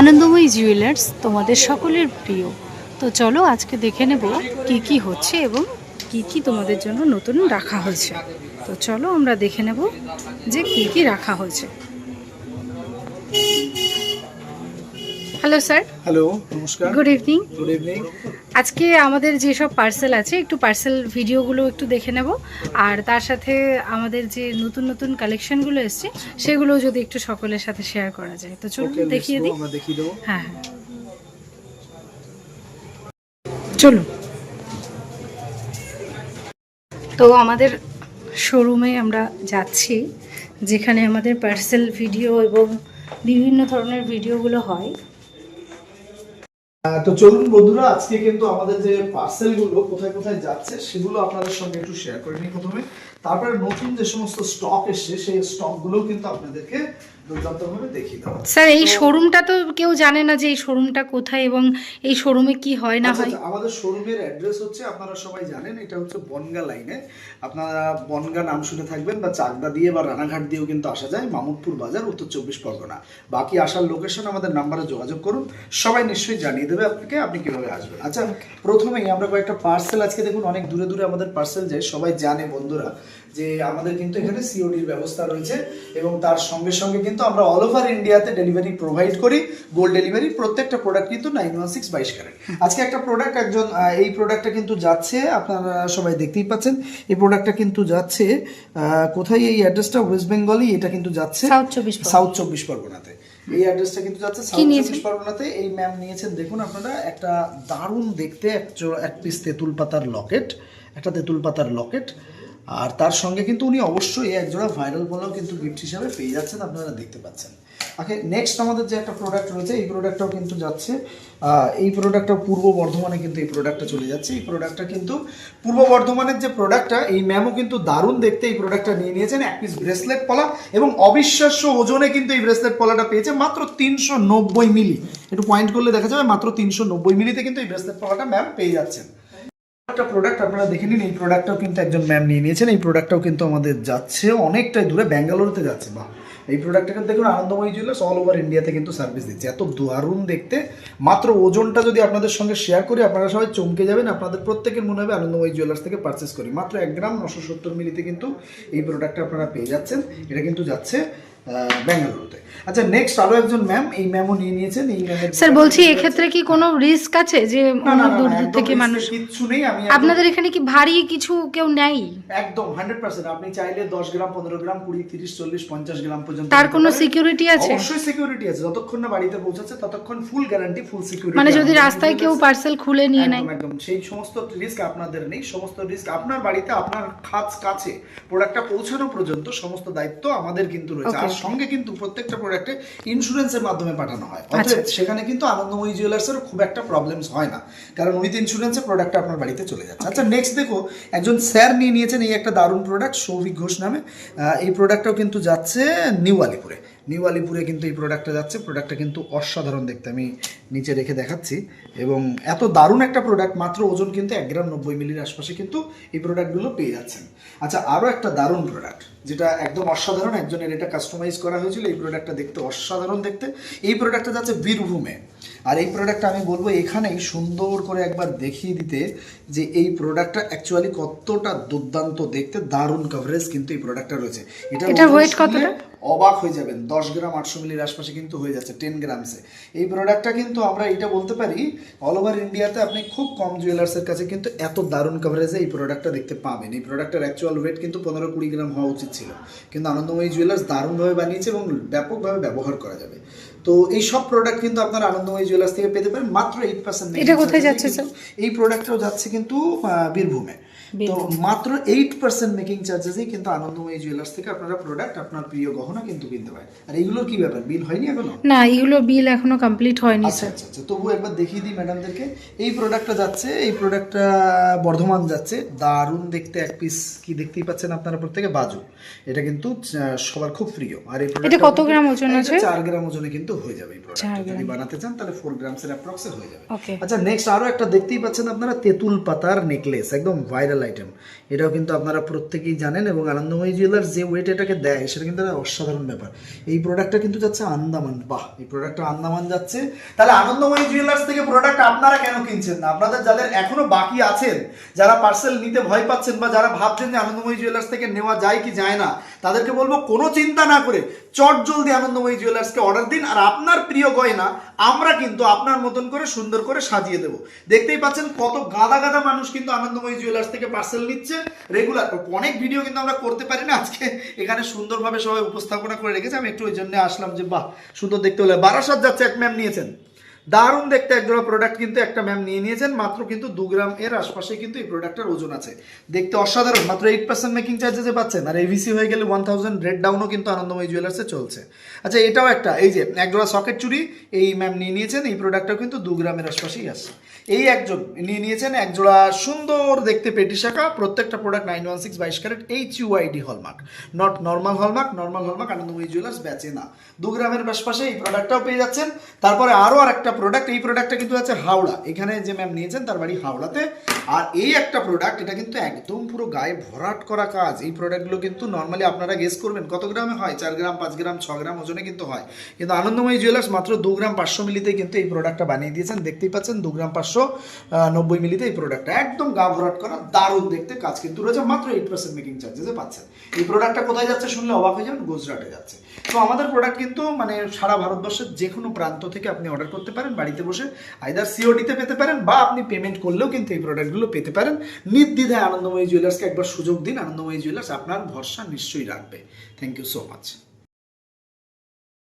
আনন্দময়ী jewellers তোমাদের সকলের প্রিয়। তো চলো আজকে দেখে নেব কি কি হচ্ছে এবং কি কি তোমাদের জন্য নতুন রাখা হয়েছে। তো চলো আমরা দেখে নেব যে কি কি রাখা হয়েছে। হ্যালো স্যার হ্যালো নমস্কার। গুড ইভিনিং গুড ইভিনিং আজকে আমাদের যেসব পার্সেল আছে একটু পার্সেল ভিডিওগুলো একটু দেখে নেব। আর তার সাথে আমাদের যে নতুন নতুন কালেকশনগুলো এসছে সেগুলো যদি একটু সকলের সাথে শেয়ার করা যায়। তো চলুন দেখিয়ে দিই। হ্যাঁ হ্যাঁ। চলুন। তো আমাদের শোরুমে আমরা যাচ্ছি যেখানে আমাদের পার্সেল ভিডিও এবং বিভিন্ন ধরনের ভিডিওগুলো হয়। তো চলুন বন্ধুরা, আজকে কিন্তু আমাদের যে পার্সেলগুলো কোথায় কোথায় যাচ্ছে সেগুলো আপনাদের সঙ্গে একটু শেয়ার করে নিই প্রথমে। তারপরে নতুন যে সমস্ত স্টক এসছে, সেই স্টকগুলো কিন্তু আপনাদেরকে স্যার এই শোরুমটা তো কেউ জানে না যে এই শোরুমটা কোথায় এবং এই শোরুমে কি হয় না আচ্ছা, হয়। আচ্ছা, আমাদের শোরুমের অ্যাড্রেস হচ্ছে আপনারা সবাই জানেন এটা হচ্ছে বনগা লাইনে আপনারা বনগা নাম শুনে থাকবেন বা চাকদা দিয়ে বা রানাঘাট দিয়েও কিন্তু আসা যায় মামুদপুর বাজার উত্তর চব্বিশ পরগনা। বাকি আসার লোকেশন আমাদের নাম্বারে যোগাযোগ করুন সবাই নিশ্চয়ই জানিয়ে দেবে আপনাকে আপনি কীভাবে আসবেন। আচ্ছা প্রথমেই আমরা কয়েকটা পার্সেল আজকে দেখুন অনেক দূরে দূরে আমাদের পার্সেল যায় সবাই জানে বন্ধুরা। যে আমাদের কিন্তু এখানে সিওডির ব্যবস্থা রয়েছে এবং তার সঙ্গে সঙ্গে কিন্তু আমরা অল ওভার ইন্ডিয়াতে ডেলিভারি প্রোভাইড করি। গোল্ড ডেলিভারি প্রত্যেকটা প্রোডাক্ট কিন্তু নাইন ওয়ান সিক্স বাইশ ক্যারেট আজকে একটা প্রোডাক্ট একজন এই প্রোডাক্টটা কিন্তু যাচ্ছে আপনারা সবাই দেখতেই পাচ্ছেন এই প্রোডাক্টটা কিন্তু যাচ্ছে কোথায় এই অ্যাড্রেসটা ওয়েস্ট বেঙ্গলই এটা কিন্তু যাচ্ছে সাউথ চব্বিশ সাউথ চব্বিশ পরগনাতে। এই অ্যাড্রেসটা কিন্তু যাচ্ছে সাউথ চব্বিশ পরগনাতে। এই ম্যাম নিয়েছেন দেখুন আপনারা একটা দারুণ দেখতে এক পিস তেঁতুল পাতার লকেট একটা তেঁতুল পাতার লকেট আর তার সঙ্গে কিন্তু উনি অবশ্যই এক জোড়া ভাইরাল বলেও কিন্তু গিফট হিসাবে পেয়ে যাচ্ছেন, আপনারা দেখতে পাচ্ছেন। ওকে নেক্সট আমাদের যে একটা প্রোডাক্ট রয়েছে, এই প্রোডাক্টটাও কিন্তু যাচ্ছে। এই প্রোডাক্টটা পূর্ব বর্ধমানে কিন্তু এই প্রোডাক্টটা চলে যাচ্ছে। এই প্রোডাক্টটা কিন্তু পূর্ব বর্ধমানের যে প্রোডাক্টটা এই ম্যামও কিন্তু দারুণ দেখতে এই প্রোডাক্টটা নিয়ে নিয়েছেন। এক পিস ব্রেসলেট পলা এবং অবিশ্বাস্য ওজনে কিন্তু এই ব্রেসলেট পলাটা পেয়েছে মাত্র তিনশো নব্বই মিলি একটু পয়েন্ট করলে দেখা যাবে, মাত্র তিনশো নব্বই মিলিতে কিন্তু এই ব্রেসলেট পলাটা ম্যাম পেয়ে যাচ্ছেন। একটা প্রোডাক্ট আপনারা দেখে নিন, এই প্রোডাক্টটাও কিন্তু একজন ম্যাম নিয়ে নিয়েছেন, এই প্রোডাক্টটাও কিন্তু আমাদের যাচ্ছে অনেকটাই দূরে, ব্যাঙ্গালোরতে যাচ্ছে বা এই প্রোডাক্টটাকে দেখুন, আনন্দময়ী জুয়েলার্স অল ওভার ইন্ডিয়াতে কিন্তু সার্ভিস দিচ্ছে। এত দারুণ দেখতে। মাত্র ওজনটা যদি আপনাদের সঙ্গে শেয়ার করি, আপনারা সবাই চমকে যাবেন, আপনাদের প্রত্যেকের মনে হবে আনন্দময়ী জুয়েলার্স থেকে পারচেস করি। মাত্র এক গ্রাম নশো সত্তর মিলিতে কিন্তু এই প্রোডাক্টটা আপনারা পেয়ে যাচ্ছেন। এটা কিন্তু যাচ্ছে ব্যাঙ্গালুরুতে। আচ্ছা নেক্সট আরও একজন ম্যাম এই ম্যামও নিয়ে নিয়েছেন এই স্যার বলছি এক্ষেত্রে কি কোনো রিস্ক আছে যে অনেক দূর দূর থেকে মানুষ কিচ্ছু নেই আমি আপনাদের এখানে কি ভারী কিছু কেউ নেয় একদম হান্ড্রেড পার্সেন্ট আপনি চাইলে দশ গ্রাম পনেরো গ্রাম কুড়ি তিরিশ চল্লিশ পঞ্চাশ গ্রাম পর্যন্ত তার কোনো সিকিউরিটি আছে? অবশ্যই সিকিউরিটি আছে। যতক্ষণ না বাড়িতে পৌঁছাচ্ছে ততক্ষণ ফুল গ্যারান্টি ফুল সিকিউরিটি মানে যদি রাস্তায় কেউ পার্সেল খুলে নিয়ে নেয়? একদম। সেই সমস্ত রিস্ক আপনাদের নেই সমস্ত রিস্ক আপনার বাড়িতে আপনার খাঁচ কাছে প্রোডাক্টটা পৌঁছানো পর্যন্ত সমস্ত দায়িত্ব আমাদের কিন্তু রয়েছে। আর সঙ্গে কিন্তু প্রত্যেকটা প্রোডাক্টে ইন্স্যুরেন্সের মাধ্যমে পাঠানো হয়। অর্থাৎ অতএব আচ্ছা। সেখানে কিন্তু আনন্দময়ী জুয়েলার্সের খুব একটা প্রবলেমস হয় না। কারণ উইথ ইন্স্যুরেন্সের প্রোডাক্টটা আপনার বাড়িতে চলে যাচ্ছে। আচ্ছা নেক্সট দেখো একজন স্যার নিয়ে নিয়েছেন এই একটা দারুণ প্রোডাক্ট সৌভিক ঘোষ নামে। এই প্রোডাক্টটাও কিন্তু যাচ্ছে নিউ আলিপুরে। নিউ আলিপুরে কিন্তু এই প্রোডাক্টটা যাচ্ছে। প্রোডাক্টটা কিন্তু অসাধারণ দেখতে। আমি নিচে রেখে দেখাচ্ছি। এবং এত দারুণ একটা প্রোডাক্ট মাত্র ওজন কিন্তু এক গ্রাম নব্বই মিলির আশপাশে কিন্তু এই প্রোডাক্টগুলো পেয়ে যাচ্ছেন। আচ্ছা আরও একটা দারুণ প্রোডাক্ট যেটা একদম অসাধারণ একজনের এটা কাস্টমাইজ করা হয়েছিল। এই প্রোডাক্টটা দেখতে অসাধারণ দেখতে। এই প্রোডাক্টটা যাচ্ছে বীরভূমে। আর এই প্রোডাক্টটা আমি বলব এখানেই সুন্দর করে একবার দেখিয়ে দিতে যে এই প্রোডাক্টটা অ্যাকচুয়ালি কতটা দুর্দান্ত দেখতে। দারুণ কভারেজ কিন্তু এই প্রোডাক্টটা রয়েছে। এটা শুনলে কতটা? অবাক হয়ে যাবেন। দশ গ্রাম আটশো মিলির আশপাশে কিন্তু হয়ে যাচ্ছে টেন গ্রামসে এই প্রোডাক্টটা কিন্তু আমরা এটা বলতে পারি অল ওভার ইন্ডিয়াতে আপনি খুব কম জুয়েলার্সের কাছে কিন্তু এত দারুণ কভারেজে এই প্রোডাক্টটা দেখতে পাবেন। এই প্রোডাক্টের অ্যাকচুয়াল ওয়েট কিন্তু পনেরো কুড়ি গ্রাম হওয়া উচিত ছিল। কিন্তু আনন্দময়ী জুয়েলার্স দারুণভাবে বানিয়েছে এবং ব্যাপকভাবে ব্যবহার করা যাবে। তো এই সব প্রোডাক্ট কিন্তু আপনারা আনন্দময়ী জুয়েলার্স থেকে পেতে পারেন মাত্র এইট পার্সেন্ট এটা কোথায় যাচ্ছে, এই প্রোডাক্টটাও যাচ্ছে কিন্তু বীরভূমে। তো মাত্র এইট পার্সেন্ট মেকিং চার্জেসই কিন্তু আনন্দময়ী জুয়েলার্স থেকে আপনারা প্রোডাক্ট আপনার প্রিয় গহনা কিন্তু কিনতে পারেন। আর এইগুলোর কি ব্যাপার? বিল হয়নি এখনও? না এগুলো বিল এখনও কমপ্লিট হয়নি আচ্ছা স্যার আচ্ছা আচ্ছা তবু একবার দেখিয়ে দিই ম্যাডামদেরকে এই প্রোডাক্টটা যাচ্ছে এই প্রোডাক্টটা বর্ধমান যাচ্ছে। দারুণ দেখতে এক পিস কি দেখতেই পাচ্ছেন আপনারা প্রত্যেকে? বাজু। এটা কিন্তু আহ, সবার খুব প্রিয়। আর এই এটা product কত গ্রাম ওজন এটা আছে? চার গ্রাম ওজনে কিন্তু হয়ে যাবে এই চার প্রোডাক্ট যদি বানাতে চান তাহলে ফোর গ্রামসের অ্যাপ্রক্সে হয়ে যাবে। ওকে আচ্ছা নেক্সট আরও একটা দেখতেই পাচ্ছেন আপনারা তেঁতুল পাতার নেকলেস একদম ভাইরাল ভাইরাল আইটেম এটাও কিন্তু আপনারা প্রত্যেকেই জানেন এবং আনন্দময়ী জুয়েলার্স যে ওয়েট এটাকে দেয়, সেটা কিন্তু একটা অসাধারণ ব্যাপার। এই প্রোডাক্টটা কিন্তু যাচ্ছে আন্দামান। বাহ! এই প্রোডাক্টটা আন্দামান যাচ্ছে। তাহলে আনন্দময়ী জুয়েলার্স থেকে প্রোডাক্ট আপনারা কেন কিনছেন না? আপনাদের যাদের এখনও বাকি আছেন, যারা পার্সেল নিতে ভয় পাচ্ছেন বা যারা ভাবছেন যে আনন্দময়ী জুয়েলার্স থেকে নেওয়া যায় কি যায় না, তাদেরকে বলব কোনো চিন্তা না করে চট জলদি আনন্দময়ী জুয়েলার্সকে অর্ডার দিন, আর আপনার প্রিয় গয়না আমরা কিন্তু আপনার মতন করে সুন্দর করে সাজিয়ে দেব। দেখতেই পাচ্ছেন কত গাদা গাদা মানুষ কিন্তু আনন্দময়ী জুয়েলার্স থেকে পার্সেল নিচ্ছে। রেগুলার অনেক ভিডিও কিন্তু আমরা করতে পারি না আজকে। এখানে সুন্দরভাবে সবাই উপস্থাপনা করে রেখেছে। আমি একটু ওই জন্য আসলাম যে, বাহ, সুন্দর দেখতে হলে। বারাসাত যাচ্ছে এক ম্যাম নিয়েছেন। দারুণ দেখতে একজোড়া প্রোডাক্ট কিন্তু একটা ম্যাম নিয়ে নিয়েছেন, মাত্র কিন্তু দু গ্রাম এর আশপাশে কিন্তু এই প্রোডাক্টের ওজন আছে। দেখতে অসাধারণ, মাত্র এইট পার্সেন্ট মেকিং চার্জেসে পাচ্ছেন, আর এভিসি হয়ে গেলে ওয়ান থাউজেন্ড রেড ডাউনও কিন্তু আনন্দময়ী জুয়েলার্সে চলছে। আচ্ছা এটাও একটা, এই যে একজোড়া সকেট চুরি এই ম্যাম নিয়ে নিয়েছেন, এই প্রোডাক্টটাও কিন্তু দু গ্রামের আশপাশেই আসে এই একজন নিয়ে নিয়েছেন একজোড়া সুন্দর দেখতে পেটি শাখা, প্রত্যেকটা প্রোডাক্ট নাইন ওয়ান সিক্স বাইশ carat H UID hallmark not normal hallmark normal hallmark Anandamoyee jewellers বেচে না। দু গ্রামের আশপাশে এই প্রোডাক্টটাও পেয়ে যাচ্ছেন। তারপরে আরও আর একটা প্রোডাক্ট এই প্রোডাক্টটা কিন্তু আছে হাওড়া। এখানে যে ম্যাম নিয়েছেন, তার বাড়ি হাওড়াতে। আর এই একটা প্রোডাক্ট এটা কিন্তু একদম পুরো গায়ে ভরাট করা কাজ। এই প্রোডাক্টগুলো কিন্তু নর্মালি আপনারা গেস করবেন, কত গ্রামে হয়? চার গ্রাম, পাঁচ গ্রাম, ছ গ্রাম, ওজনে কিন্তু হয়। কিন্তু আনন্দময়ী জুয়েলার্স মাত্র দু গ্রাম পাঁচশো মিলিতে কিন্তু এই প্রোডাক্টটা বানিয়ে দিয়েছেন। দেখতেই পাচ্ছেন, দু গ্রাম পাঁচশো নব্বই মিলিতে এই প্রোডাক্টটা একদম গা ভরাট করা, দারুণ দেখতে কাজ কিন্তু রয়েছে। মাত্র এইট পার্সেন্ট মেকিং চার্জেসে পাচ্ছেন। এই প্রোডাক্টটা কোথায় যাচ্ছে শুনলে অবাক হয়ে যাবেন, গুজরাটে যাচ্ছে। তো আমাদের প্রোডাক্ট কিন্তু মানে সারা ভারতবর্ষের যে কোনো প্রান্ত থেকে আপনি অর্ডার করতে পারেন, বাড়িতে বসে আইদার সিওডিতে পেতে পারেন বা আপনি পেমেন্ট করলেও কিন্তু এই প্রোডাক্টগুলো পেতে পারেন। নির্দ্বিধায় আনন্দময়ী জুয়েলার্সকে একবার সুযোগ দিন, আনন্দময়ী জুয়েলার্স আপনার ভরসা নিশ্চয়ই রাখবে। Thank you so much